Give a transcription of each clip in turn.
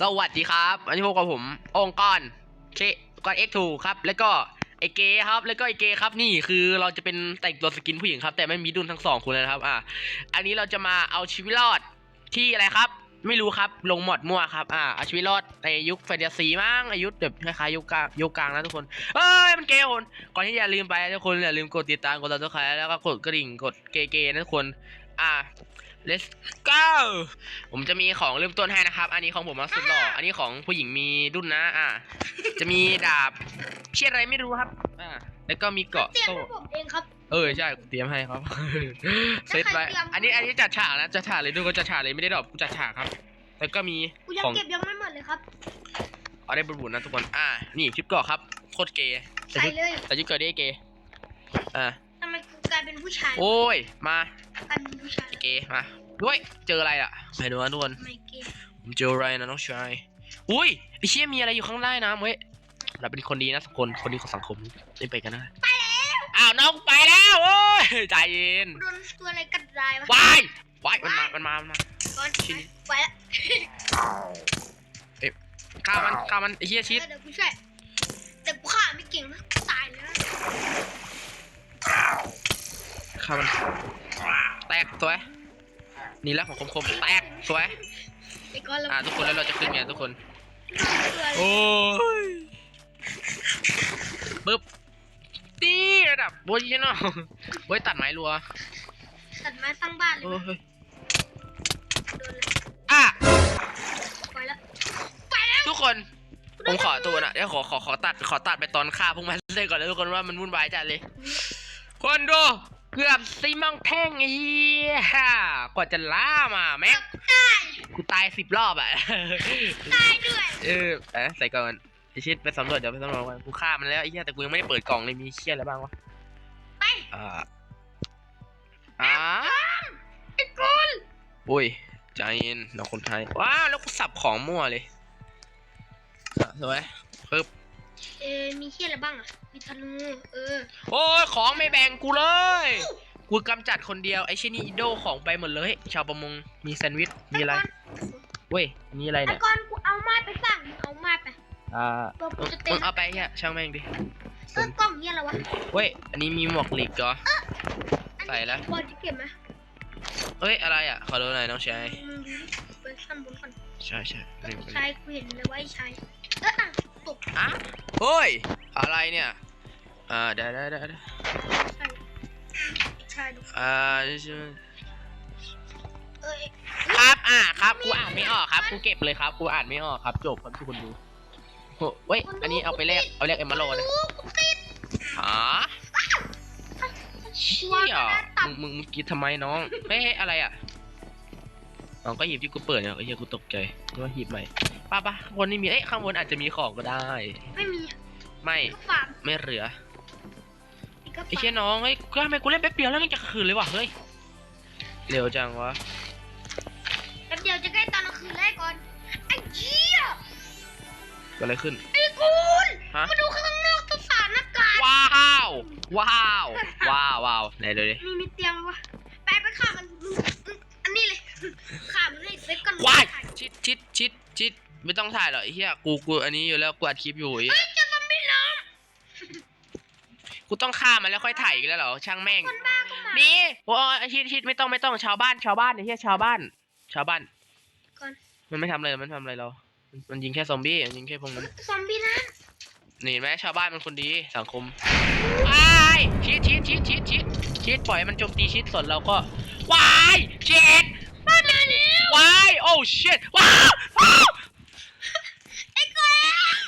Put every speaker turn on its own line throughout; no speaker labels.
สวัสดีครับวันนี้พบกับผมองค์กรเคกรเอ็กทูครับ แล้วก็ไอเกครับ แล้วก็ไอเกครับนี่คือเราจะเป็นแต่งตัวสกินผู้หญิงครับ แต่ไม่มีดุนทั้งสองคนเลยนะครับ อะอันนี้เราจะมาเอาชีวิตรอดที่อะไรครับ ไม่รู้ครับลงหมดมั่วครับ อ่าเอาชีวิตรอดในยุคแฟนตาซีมั้งอายุแบบคล้ายๆยุคกลางยุคกลางนะทุกคนเอ้ยมันเกย์คนก่อนที่อย่าลืมไปทุกคนอย่าลืมกดติดตามกดติดตามแล้วก็กดกระดิ่งกดเกย์ๆนะทุกคน อ่า let's go ผมจะมีของเริ่มต้นให้นะครับ อันนี้ของผมมาสุดหล่อ อันนี้ของผู้หญิงมีดุนนะ อ่า จะมีดาบเชี่ยอะไรไม่รู้ครับ อ่า แล้วก็มีเกราะ
เตรียม
โซ่
ให้ผมเองครับ
เออใช่กูเตรียมให้ครับ เซตไว้
เตรียม
อันนี้อันนี้จัดฉากนะ จัดฉากเลยดูก็จัดฉากเลยไม่ได้ดรอปกูจัดฉากครับ แล้วก็มี
กูยัง
ของ
เก็บยังไม่หมดเลยครับ
เอาได้บุญๆนะทุกคน อ่า นี่ชุดเกราะครับ โคตรเกย์แต่
ใส่
ชุด
เลย
แต่ชุดเกราะได้เกย์อ่า
ทำไมกูกลายเป็นผู้ชาย
โอ้ย มา
กลายเป็นผู้ชาย
เกย์มา ด้วย เจออะไรอะไปดูนะทุกคน
ทำไมเกย์
ผมเจออะไรนะน้องชาย อุ้ยไอเชี่ยมีอะไรอยู่ข้างใต้น้ำเว้ย เราเป็นคนดีนะสังคมคนดีของสังคมเล่นไปกันนะ ไปแล้ว อ้าวน้องไปแล้วโอ้ยใจเย็น
กูโดนตัวอะไรกัดตายวะ
วายวายมันมา มันมา มันมา
ก่อน
ชิ้น
ไปละ
ฆ่ามันฆ่ามันไอเชี่ยชิด
เดี๋ยวกูช่วยแต่กูฆ่าไม่เก่งนะตายแล้ว
ฆ่ามัน แตกสวยนี่แหละของคมๆแตกสวย
ไอ้ก้อนเรา
อ่าทุกคนแล้วเราจะขึ้นไงทุกคน
ตัวอะไร
โอ้ยปึ๊บตีระดับโบยเนาะโอ้ยตัดไม้รัว
ตัดไม้ตั้งบ้านเลย
โอ้
นะ
ย
โดนเลย
อะ
ไปละไปแล้ว
ทุกคน ผมขอตัวนะเดี๋ยวขอขอขอตัดขอตัดไปตอนฆ่าพวกมันเลยก่อนแล้วทุกคนว่ามันวุ่นวายจัดเลย คนดู เกือบซีมังแท่งไอ้เหี้ยกว่าจะล่ามาแม็ก
ตาย
กูตายสิบรอบอะ
ตายด้วย
เออเอ๊ะใส่ก่อนไอชิดไปสำรวจเดี๋ยวไปสำรวจกันกูฆ่ามันแล้วไอ้เหี้ยแต่กูยังไม่ได้เปิดกล่องเลยมีเชี่ยอะไรบ้างวะ
ไป
อ่าอ่า
ไอ้ก้อน
อุ้ยใจเย็นเราคนไทยว้าวแล้วกูสับของมั่วเลยอะสวยปึ๊บ
เออมีเชี่ยอะไรบ้างอะ มีธนู เออ
โอ้ยของไม่แบ่งกูเลย กูกำจัดคนเดียวไอ้เชยนี่อีโดของไปหมดเลย ชาวประมงมีแซนด์วิชมีอะไรเว้ยอันนี่อะไร
ไอ้
เนี่ย
ก้อนกูเอาไม้ไปสั่งเอาไม้ไป
อ่า
ตัวกู
มึง
จะเต็
มึ
ม
งเอาไปเฮียช่างแม่งดิ
เออกล้องเหี้ยอะไรวะ
เว้ยอันนี้มีหมวกหลีกเหรอ
อัน
ใส่
นี้
แล้ว
บอลจะเก็บไหม
เอ้ยอะไรอะขอดูหน่อยน้องชาย
มึงดูดิไปขั้นบนก่อน
ใช่ใช่เร็วไป
ชายกูเห็นเลยว่าไอ้ชายเอออะ ตก
อะเฮ้ย อะไรเนี่ย อ่าเดี๋ยวเดี๋ยวเดี๋ยวเดี๋ยว
ชายชายดู
อ่า
เอ้ย
ครับ อ่า ครับ กูอ่านไม่ออกครับ กูเก็บเลยครับ กูอ่านไม่ออกครับ จบครับทุกคนดูโหเว้ย อันนี้เอาไปแลก เอาแลกเอมเมอรัลด์นะ
กูติด
หาเชี่ยมึง มึงมึงคิดทำไมน้องเฮ้ยอะไรอะ น้องก็หยิบที่กูเปิดเนี่ยไอ้เหี้ยกูตกใจนึกว่าหยิบใหม่ป้าป้าข้างบนนี่มีเอ้ยข้างบนอาจจะมีของก็ได้
ไม่มี
ไม่
ก็ฟาร์ม
ไม่เหลือ
อีกก็
ไอ้
ฟา
เชี่ย
ร์ม
น้องเฮ้ยทำไมกูเล่นแป๊บเดียวแล้วมันจะคืนเลยว่ะเฮ้ยเร็วจังวะ
แป๊บเดียวจะใกล้ตอนกลางคืนแล้วก่อนไอ้เหี้ย
เกิดอะไรขึ้น
ไอ้กูน
ฮะ
มาดูข้างนอกสถานการณ์
ว้าวว้าวว้าวว้าวไหนเลยดิ
มีมีเตียงวะไปไปฆ่ามันอัน
ว้ายชิดชิดชิดชิดไม่ต้องถ่ายหรอกไอ้เหี้ยกูกูอันนี้อยู่แล้วกูอัดคลิปอยู่ไอ้เหี้ย
จะซอมบี้ล้อม
กูต้องฆ่ามันแล้วค่อยถ่ายอีกแล้วเหรอช่างแม่ง
คนบ้าก็มา
นี่โอ้ยชิดชิดไม่ต้องไม่ต้องชาวบ้านชาวบ้านไอ้เหี้ยชาวบ้าน ชาวบ้าน
ก่อน
มันไม่ทำอะไรมันทำอะไรเรา มันมันยิงแค่ซอมบี้มันยิงแค่พวกนั้น
ซอมบี้นะ
นี่เห็นไหมชาวบ้านมันคนดีสังคมวายชิดชิดชิดชิดชิดชิดปล่อยให้มันโจมตีชิดส่วนเราก็วายชิด
บ้านมาแล้ ว
วายโอ้ชิดว้าวว้าว
ไอ้กอน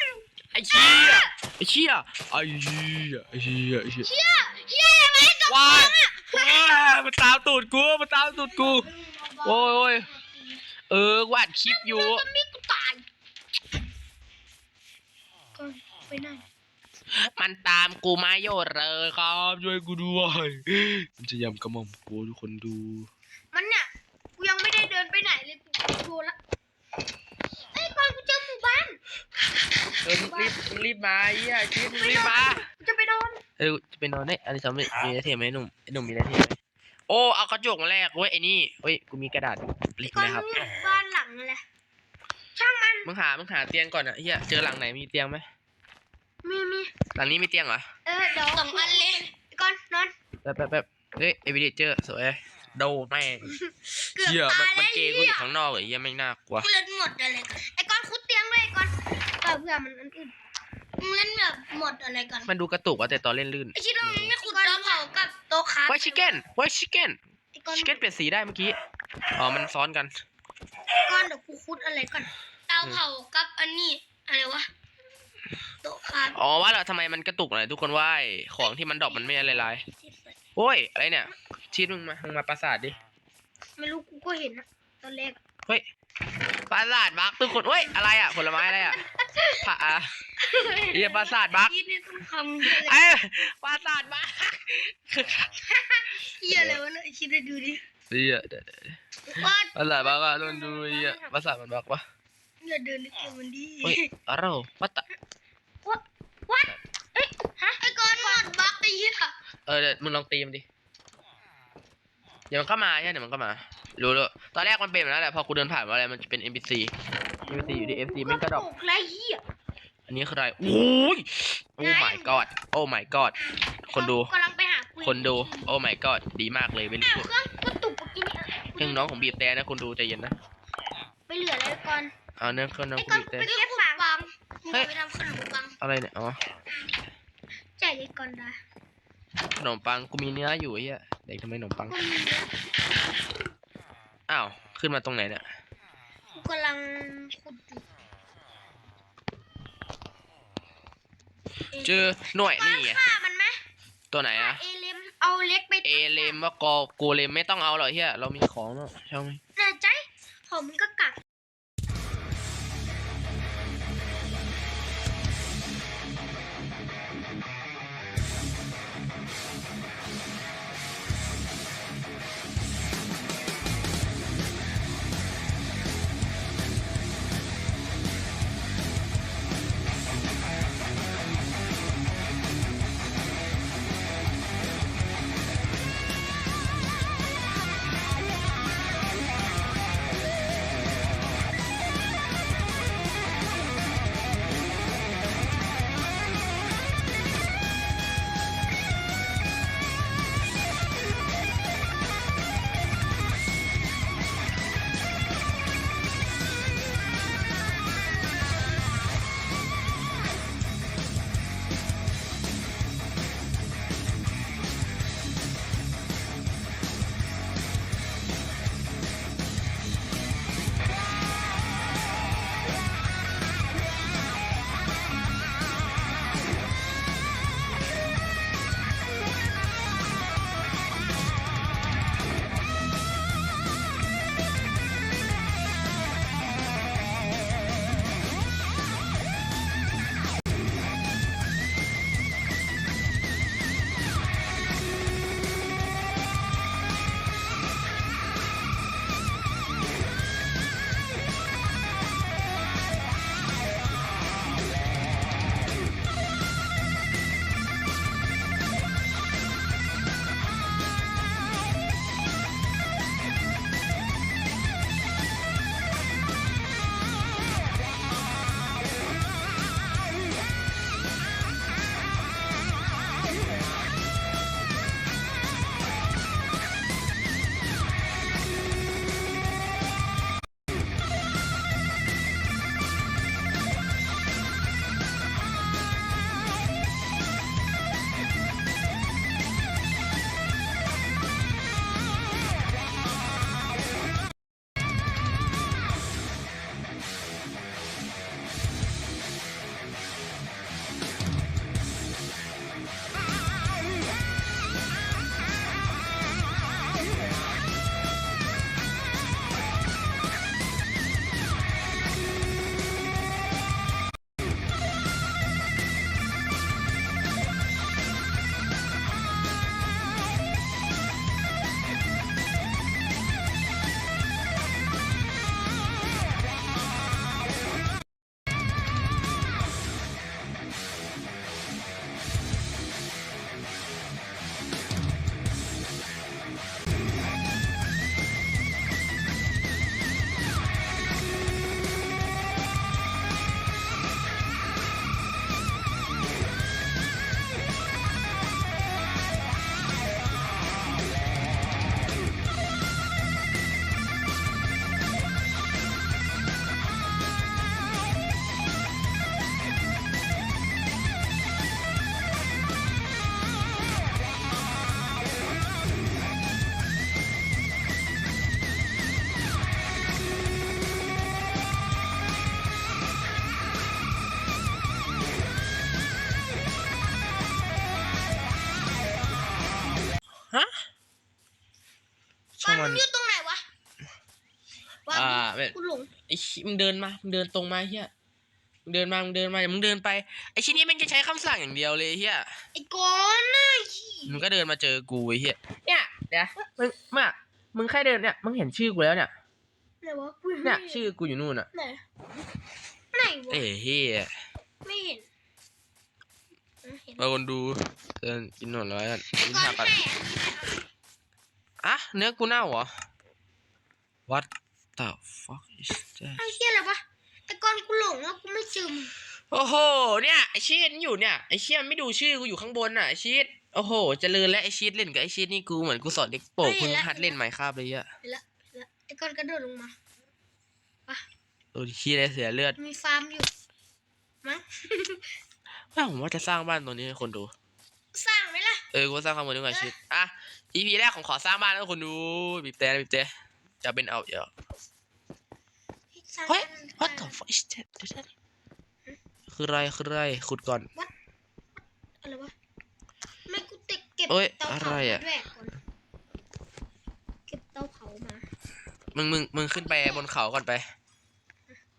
ไอ้เชี่ยไอ้เชี่ยไอ้เชี่ยไอ้เชี่ยไอ้เชี่ย
เชี่ยเชี่ยอะไรกับ
ว้าย
มึงอะ
ว้ายมันตามตูดกูมันตามตูดกูโอ้ยโอ้ยเออกูอัดคลิปอยู่
ซอมบี้กูตายก่อนไปไหน
มันตามกูมาโยดเลยครับช่วยกูด้วยมันจะยำกระหม่อมกูทุกคนดู
มันเนี่ยกู ยังไม่ได้เดินไปไหนเลยกูโดนละไอ้ยก่อนกูเจอหมู่บ้าน
เออมึงรีบมึงรีบมาไอ้เหี้ยชีมึงรีบมา
กูจะไปนอน
เออจะไปนอนได้อันนี้สำเร็จมีอะไรเทียมไหมหนุ่มไอ้หนุ่มมีอะไรเทียมไหมโอ้เอากระจกมาแลกเว้ยไอ้นี่เว้ยกูมีกระดาษลิก
ก่อน
นะครับ
มึงบ้านหลังอะไรช่างมัน
มึงหามึงหาเตียงก่อนอะเฮียเจอหลังไหนมีเตียงไหม
มีมี
หลังนี้มีเตียงเหรอ
เออเดี๋ยวสองอันเลยก่อนนอน
แป๊บแป๊บแป๊บเฮ้ยเอวิเดเจอร์สวย โดแม่ง
เกือบ
เหี้ยมัน
ตาย
มัน
แล้ว
เกย์กูอยู่ข้างนอกเลยเฮียไม่งน่ากลัว
เล่นหมดอะไรกันไอ้ก้อนคุดเตียงเลยไอ้ก้อนเออเพื่อมันอันอื่นมึงเล่นแบบหมดอะไรกัน
มันดูกระตุกอะแต่ตอนเล่นลื่น
ไอชิโร่มันไม่ขุดเตาเผากับโต๊ะครับ
ไว้ชิคเก้นไว้ชิคเก้น
ไอ้ก้อน
ชิคเก้นเปลี่ยนสีได้เมื่อกี้ อ๋อ มันซ้อนกัน
ก้อนเดี๋ยวกูคุดอะไรก่อนเตาเผากับอันนี้อะไรวะโต๊ะครับ
อ๋อว่าแล้วทำไมมันกระตุกหน่อยทุกคนว่าไอ้ของที่มันดรอปมันไม่อะไรลาย โอ้ย อะไรเนี่ย ชีดมึงมา มึงมาปราสาทดิ
ไม่รู้กูก็เห็นนะตอนแรกอะ
เฮ้ย ปราสาทบักทุกคนเฮ้ย อะไรอะผลไม้อะไรอะผักอะเฮียปราสาทบัก
คิดนี่ต้องทำเยอะเลย
เอ้ยปราสาทบัก
เฮียอะไรวะเนี่ยไอ้ชิได้ดูดิ
เฮียเดี๋ยวเดี๋ยว
ว่า
ปราสาทบักอะโดนดูเฮียปราสาทมันบักปะ
อย่าเดินในเกมมันดี
เฮ้ยอะไรวัตตะ
วัดเอ้ยฮะไอ้ก้อนหมดบักไอ้เหี้ย
เออเดี๋ยวมึงลองตีมันดิ เดี๋ยวมันก็มาใช่ไหมเดี๋ยวมันก็มา รู้แล้วตอนแรกมันเป็นแบบนั้นแหละ พอกูเดินผ่านมาอะไร มันจะเป็น NPC NPC อยู่ดี FC แม่งกระดอก
ไรเหี้ย
อันนี้คืออะไร โอ้ย โอ้ my god โอ้ my god คนดู
กำลังไปหากู
คนดู โอ้ my god ดีมากเลยเป็น
อ้าวเครื่องกระตุกเมื่อกี้นี่
เครื่องน้องของบีบแต่นะคนดูใจเย็นนะ
ไปเหลืออะไรก่อน
เอาเนื้อเครื่องน้อง
ไอ้
ของ
ก้อน
บีบแต่
ไปแค่ฝางบัง
เฮ้ย
ไปทำขนมปัง
อะไรเนี่ย อ๋อ
จ่ายไอ้ก้อนได้
ขนมปังกูมีเนื้ออยู่ไอ้เหี้ยเด็กทำไมขนมปัง
ก็มีเยอะ
อ้าวขึ้นมาตรงไหนเนี่ย
กูกำลังขุดอยู่
เจอหน่วยนี่ไง
ฆ่ามันไหม
ตัวไหนอะ
เอเลมเอาเล็กไป
เอเลมว่ากอกูเลมไม่ต้องเอาหรอกเฮียเรามีของแล้วใช่ไหม
แน่ใจผมมันก็กั
มึงเดินมา มึงเดินตรงมาเฮียมึงเดินมา มึงเดินมาอย่ามึงเดินไป ไอ้ชิ้นนี้แม่งจะใช้คำสั่งอย่างเดียวเลยเฮีย
ไอ้ก้อนน่ะขี้
มึงก็เดินมาเจอกูไอ้เฮียเนี่ยเดี๋ยวมึงมามึงแค่เดินเนี่ย มึงเห็นชื่อกูแล้วเนี่ย
ไหนวะกูง
เนี่ย
ไม่ห็
ชื่อกูอยู่นู่นอะ
ไหนไหนวะ
เอ้เฮีย
ไม่เห็นไม่เห็น
มาคนดูเดินกินหนอนร้อยกันกิน
ก้อ
ผั
น
กก่อน
แม่อันนี้ไม่เอา
อะเนื้อกูเน่าเหรอ What the fuck is that
ไอ้เหี้ยอะไรวะไอ้ก้อนกูหลงแล้วกูไม่เจอมึง
โอ้โห เนี่ยไอชีตอยู่เนี่ยไอเชี่ยไม่ดูชื่อกูอยู่ข้างบนน่ะไอชีตโอ้โหเจริญและไอชีตเล่นกับไอชีตนี่กูเหมือนกูสอนเด็กโปกเพิ่งหัดเล่นไมค์คาบเลยอะ
เห็นละเห็นละไอ้ก้อนกระโดดลงมา
โอ้ยชีตได้เสียเลือด
มีฟาร์มอยู่มั้ง
ว่าผมว่าจะสร้างบ้านตรงนี้ให้คนดู
สร้างไหมล่ะ
เออกูว่าสร้างข้างบนดีกว่าชีตอะ EP แรกของขอสร้างบ้านแล้วคนดูบีบแต่บีบแต่จะเป็นเอาเดี๋ยว
สร้าง
เฮ้ย
บ้าน
what the fuck is that เดี๋ยวนะคืออะไรคืออะไรขุดก่อน
อะไรวะไม่กูติดเก็บ
เอ้ย
เตา
อะ
เผา
ไร
มา
อะ
ด้วยก่อนเก็บเตาเผามา
มึงมึงมึงขึ้นไปบนเขาก่อนไป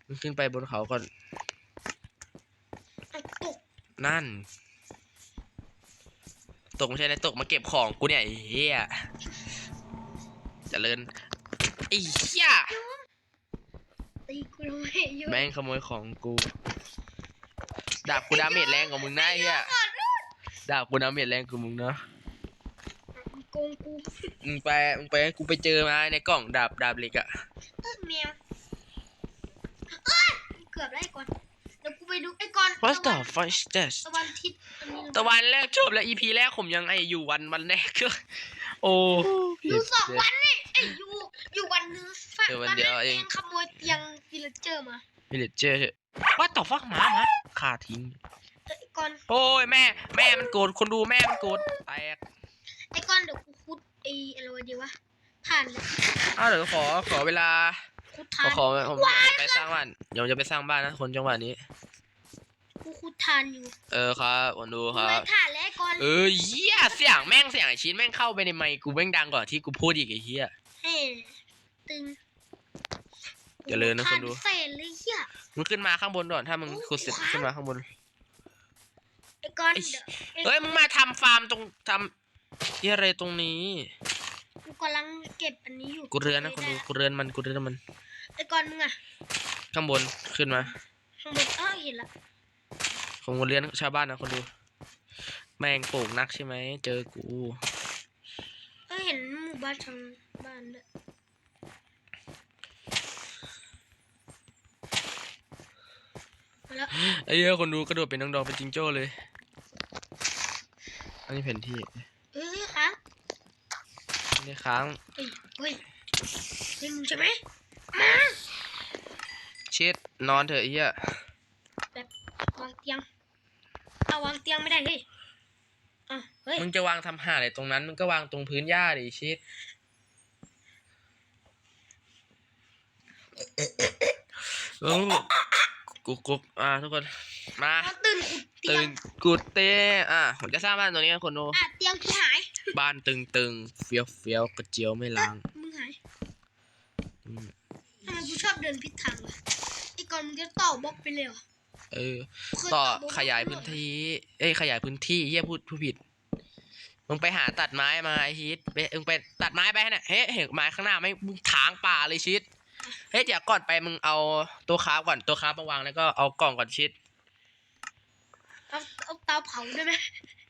มึงขึ้นไปบนเขาก่อน
เอาตก
นั่น ตกไม่ใช่นะตกมาเก็บของกูเนี่ยไอ้เฮียเจริญไอ้เฮีย
ตีกูทำไมอยู่
แม่งขโมยของกูดาบกูดาเมจแรงกว่ามึงนะไอ้เฮียดาบกูดาเมจแรงกว่ามึงเนาะ
มึงโกงกู
มึงไปมึงไปกูไปเจอมาในกล่องดาบดาบเหล็กอะ
เออแมวเอ้ยเกือบได้ก่อนเดี๋ยวกูไปดูไอ้ก่อน
What
ตะ
the
วัน
fuck is that
ตะวันทิศอันนี้
ตะวันแรกจบแล้ว EP แรกผมยังไออยู่วันวันแรกก็โอ้
อยู่สองวันนี่ไอ้อยู่อยู่วันหนึงฝาก
เออวัน
ตอน
เดียว
นั้น
เอ
เองงขโมยเตียง วิลเลเจอร์มา
วิลเลจเจอร์ว่าต่อฟักหมาหมาขาทิ้ง
เอ้ยไอ้ก่อน
โอ้ยแม่ แม่มันโกรธคนดูแม่มันโกรธแตก
ไอ้ก่อนเดี๋ยวกูคุดไอ้อะไรวะดีวะผ่านเลย
อ้าวเดี๋ยวขอขอเวลา
คุด
ข
ทา
อนขอผมไปสร้างบ้านเดี๋ยวจะไปสร้างบ้านนะคนจังหวะนี้
กูคุดทานอยู่
เออครับคนดูค
กู
รับ
ไว้ถ่านแล้วไอ้ก่อน
เออเหี้ยเสียงแม่งเสียงไอชิ้นแม่งเข้าไปในไมค์กูแม่งดังกว่าที่กูพูดอีกไอ้เหี้ย
เฮ้ตึง
เจริญนะคนดู
ทาเศษเลยเหี้ย
มึงขึ้นมาข้างบนก่อนถ้ามึง
โอ้ย
ขุดเสร็จ
ว้าว
ขึ้นมาข้างบน
ไอ้ก่อน
ไอ้
เดี๋ยว
เอ้ยมึงมาทำฟาร์มตรงทำเหี้ยอะไรตรงนี้
กูกำลังเก็บอันนี้อยู่
กูเรือนนะคนดูกูเรือนมันกูเรือนมัน
ไอ้ก่อนมึงอะ
ข้างบนขึ้นมา
ข้างบนอ้าวเห็นละ
ผมกูเรือนชาวบ้านนะคนดู แม่งโป่งนักใช่ไหมเจอกู
เอ้ยเห็นหมู่บ้านทางบ้านด้วยมา แล้ว
ไอ้เหี้ยคนดูกระโดดเป็นน้องดองเป็นจิงโจ้เลย อันนี้แผนที่
เอ้ยครับ
อันนี้ค้าง
เอ้ยเฮ้ยนี่มึงใช่ไหมมา
เช็ดนอนเถอะไอ้เหี้ย
วางเตียงเอาวางเตียงไม่ได้เฮ้ยอะเฮ้ย
มึงจะวางทำหาอะไรตรงนั้นมึงก็วางตรงพื้นหญ้าดิเช็ดเออ กูกูอ่าทุกคนมา
เอาตื่นขุดเตีย
ตื่
ง
นกูเต้อะผมจะสร้างบ้านตรงนี้นะคนดู
อะเตียงกูหาย
บ้านตึงตึงๆเฟี้ยวเฟี้ยวกระเจียวไม่ล้าง
มึงหาย
อืม
ทำไมกูชอบเดินผิดทางวะไอ้ก่อนมึงจะต่อบล็อกไปเลยเหรอ
เออ
กูเคย
ต่อ
บบล็อก
ขยายพื้นที่ เอ้ยขยายพื้นที่เฮียพูดพูดผิด มึงไปหาตัดไม้มาไอชิดไปมึงไปตัดไม้ไปเนี่ยเฮ้ยเห็นไม้ข้างหน้าไหมมึงถางป่าเลยชิด เฮ้ยเดี๋ยวก่อนไปมึงเอาตัวคราฟก่อนตัวคราฟมาวางแล้วก็เอากล่องก่อนชิด
เอาเอาเตาเผาได้ไหม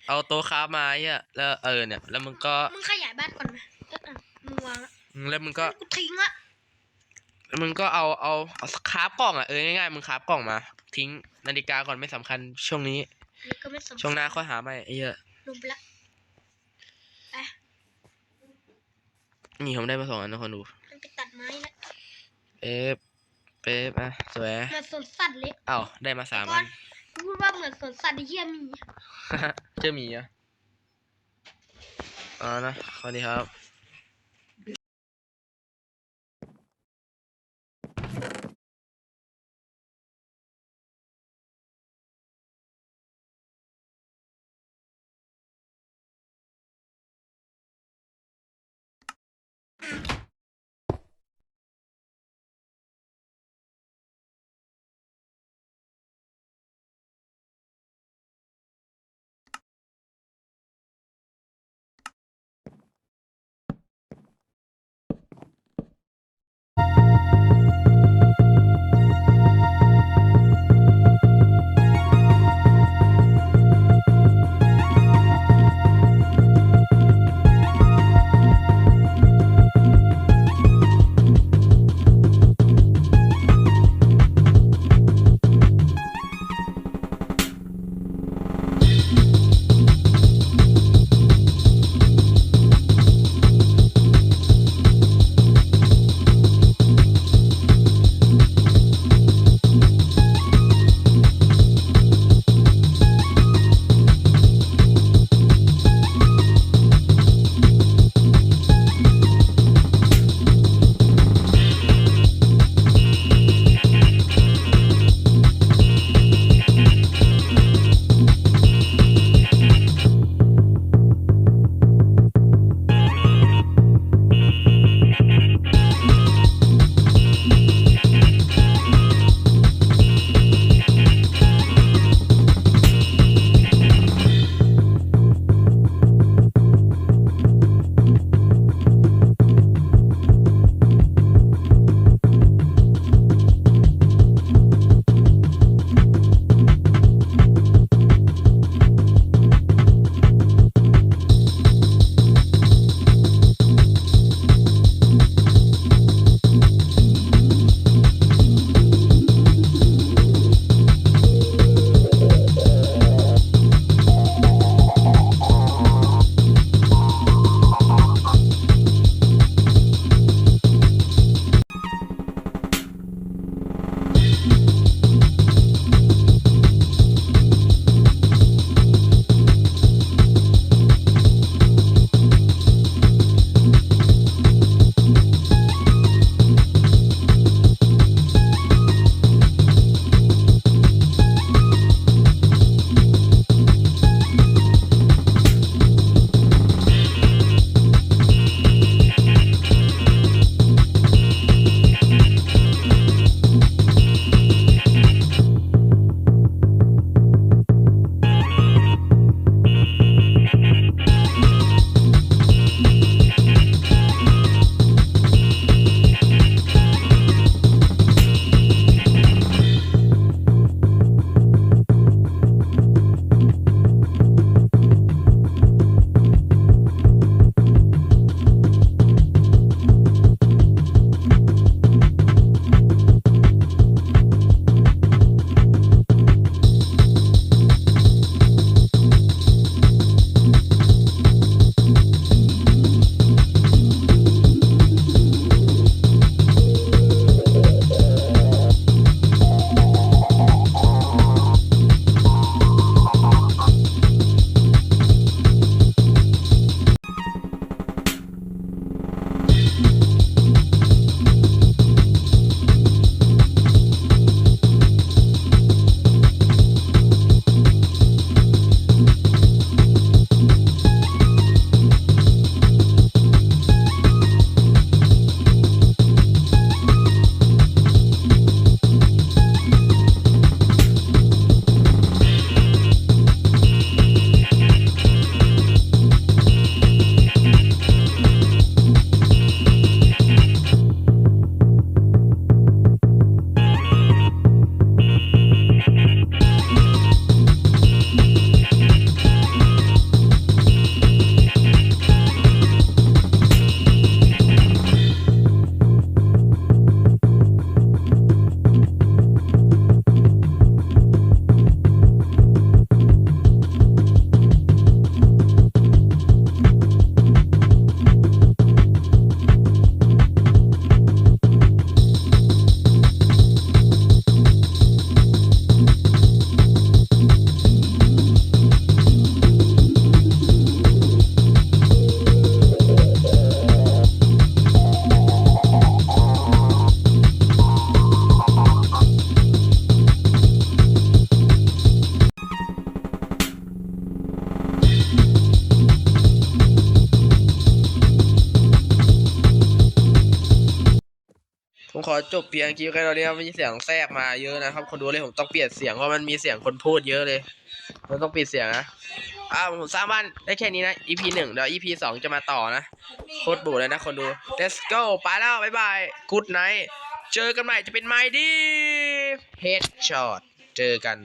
เอาตัวคราฟมาเฮียแล้วเออเนี่ย แล้วมึงก็
มึงขยายบ้านก่อนไหมเอออะมึงวางละ
แล้วมึงก็
กูทิ้งละ
แล้วมึงก็เอาเอาเอาคราฟกล่องอะเออง่ายๆมึงคราฟกล่องมา ทิ้งนาฬิกาก่อนไม่สำคัญช่วงนี้
นี่ก็ไม่สำคัญ
ช่วงหน้าค่อยหาใหม่ไอ้เหี้ย
ลงไปละไป
นี่ผมได้มาสองอันนะคนดู
มันไปตัดไม้ละ
เอฟเป๊ะอะสวย
เหมือนสวนสัตว์เล็ก
อ้าได้มาสามอั
นพูดว่าเหมือนสวนสัตว์เยี่ยมี
เจ้ามีอะอ๋อนะสวัสดีครับ จบเพียงคลิปแค่ตอนนี้มีเสียงแทรกมาเยอะนะครับคนดูเลยผมต้องเปลี่ยนเสียงเพราะมันมีเสียงคนพูดเยอะเลยมันต้องปิดเสียงนะอ้าวผมสร้างบ้านได้แค่นี้นะ EP หนึ่งเดี๋ยว EP สองจะมาต่อนะโคตรบูเลยนะคนดู let's go ไปแล้วบ๊ายบาย good night เจอกันใหม่จะเป็นไมดี headshot เจอกัน